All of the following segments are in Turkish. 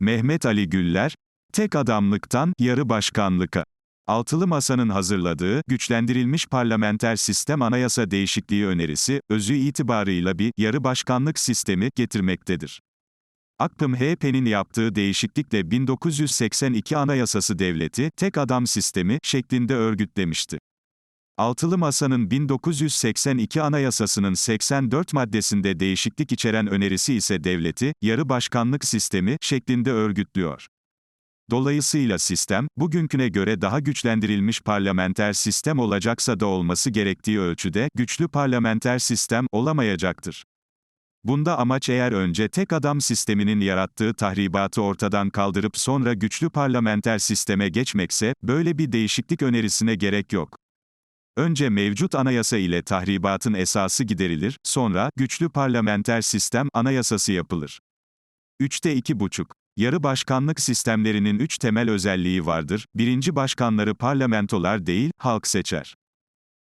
Mehmet Ali Güller, tek adamlıktan yarı başkanlıka. Altılı Masa'nın hazırladığı, güçlendirilmiş parlamenter sistem anayasa değişikliği önerisi, özü itibarıyla bir yarı başkanlık sistemi getirmektedir. Akpım HP'nin yaptığı değişiklikle 1982 Anayasası devleti, tek adam sistemi şeklinde örgütlemişti. Altılı Masa'nın 1982 Anayasası'nın 84 maddesinde değişiklik içeren önerisi ise devleti, yarı başkanlık sistemi şeklinde örgütlüyor. Dolayısıyla sistem, bugünküne göre daha güçlendirilmiş parlamenter sistem olacaksa da olması gerektiği ölçüde, güçlü parlamenter sistem olamayacaktır. Bunda amaç eğer önce tek adam sisteminin yarattığı tahribatı ortadan kaldırıp sonra güçlü parlamenter sisteme geçmekse, böyle bir değişiklik önerisine gerek yok. Önce mevcut anayasa ile tahribatın esası giderilir, sonra, güçlü parlamenter sistem anayasası yapılır. 3'te 2,5. Yarı başkanlık sistemlerinin üç temel özelliği vardır. Birinci başkanları parlamentolar değil, halk seçer.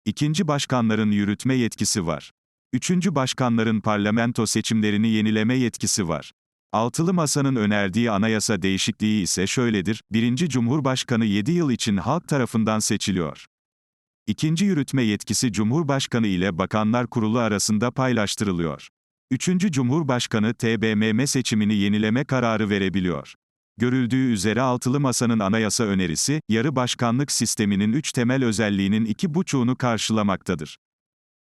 İkinci başkanların yürütme yetkisi var. Üçüncü başkanların parlamento seçimlerini yenileme yetkisi var. Altılı Masa'nın önerdiği anayasa değişikliği ise şöyledir, birinci Cumhurbaşkanı 7 yıl için halk tarafından seçiliyor. İkinci yürütme yetkisi Cumhurbaşkanı ile Bakanlar Kurulu arasında paylaştırılıyor. Üçüncü Cumhurbaşkanı TBMM seçimini yenileme kararı verebiliyor. Görüldüğü üzere Altılı Masa'nın anayasa önerisi, yarı başkanlık sisteminin üç temel özelliğinin iki buçuğunu karşılamaktadır.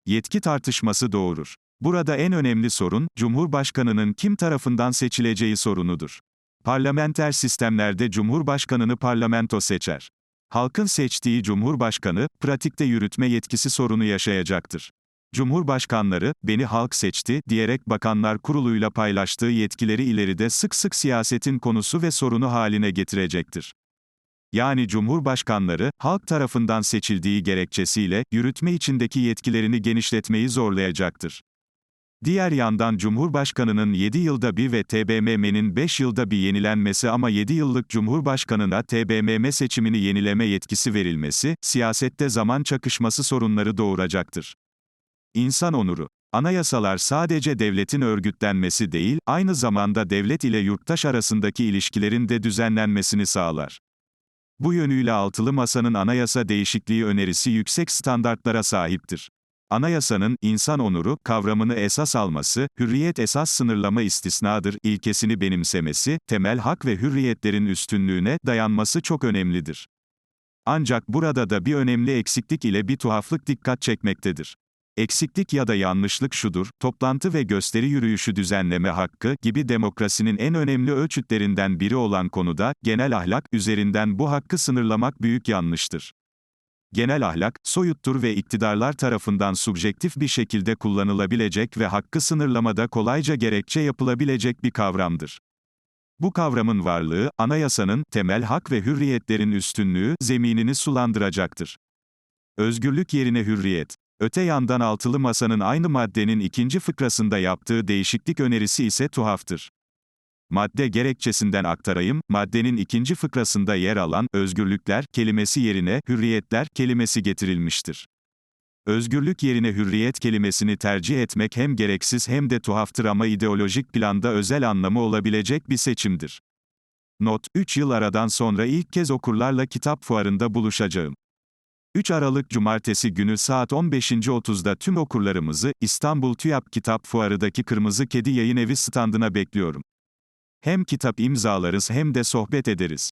Yetki tartışması doğurur. Burada en önemli sorun, Cumhurbaşkanının kim tarafından seçileceği sorunudur. Parlamenter sistemlerde Cumhurbaşkanını parlamento seçer. Halkın seçtiği Cumhurbaşkanı, pratikte yürütme yetkisi sorunu yaşayacaktır. Cumhurbaşkanları, beni halk seçti, diyerek bakanlar kuruluyla paylaştığı yetkileri ileride sık sık siyasetin konusu ve sorunu haline getirecektir. Yani Cumhurbaşkanları, halk tarafından seçildiği gerekçesiyle, yürütme içindeki yetkilerini genişletmeyi zorlayacaktır. Diğer yandan Cumhurbaşkanının 7 yılda bir ve TBMM'nin 5 yılda bir yenilenmesi ama 7 yıllık Cumhurbaşkanına TBMM seçimini yenileme yetkisi verilmesi, siyasette zaman çakışması sorunları doğuracaktır. İnsan onuru. Anayasalar sadece devletin örgütlenmesi değil, aynı zamanda devlet ile yurttaş arasındaki ilişkilerin de düzenlenmesini sağlar. Bu yönüyle altılı masanın anayasa değişikliği önerisi yüksek standartlara sahiptir. Anayasanın, insan onuru, kavramını esas alması, hürriyet esas sınırlama istisnadır, ilkesini benimsemesi, temel hak ve hürriyetlerin üstünlüğüne dayanması çok önemlidir. Ancak burada da bir önemli eksiklik ile bir tuhaflık dikkat çekmektedir. Eksiklik ya da yanlışlık şudur, toplantı ve gösteri yürüyüşü düzenleme hakkı gibi demokrasinin en önemli ölçütlerinden biri olan konuda, genel ahlak üzerinden bu hakkı sınırlamak büyük yanlıştır. Genel ahlak, soyuttur ve iktidarlar tarafından subjektif bir şekilde kullanılabilecek ve hakkı sınırlamada kolayca gerekçe yapılabilecek bir kavramdır. Bu kavramın varlığı, anayasanın, temel hak ve hürriyetlerin üstünlüğü, zeminini sulandıracaktır. Özgürlük yerine hürriyet. Öte yandan altılı masanın aynı maddenin ikinci fıkrasında yaptığı değişiklik önerisi ise tuhaftır. Madde gerekçesinden aktarayım, maddenin ikinci fıkrasında yer alan, özgürlükler, kelimesi yerine, hürriyetler, kelimesi getirilmiştir. Özgürlük yerine hürriyet kelimesini tercih etmek hem gereksiz hem de tuhaftır ama ideolojik planda özel anlamı olabilecek bir seçimdir. Not, 3 yıl aradan sonra ilk kez okurlarla kitap fuarında buluşacağım. 3 Aralık Cumartesi günü saat 15.30'da tüm okurlarımızı, İstanbul TÜYAP Kitap Fuarı'daki Kırmızı Kedi Yayın Evi standına bekliyorum. Hem kitap imzalarız hem de sohbet ederiz.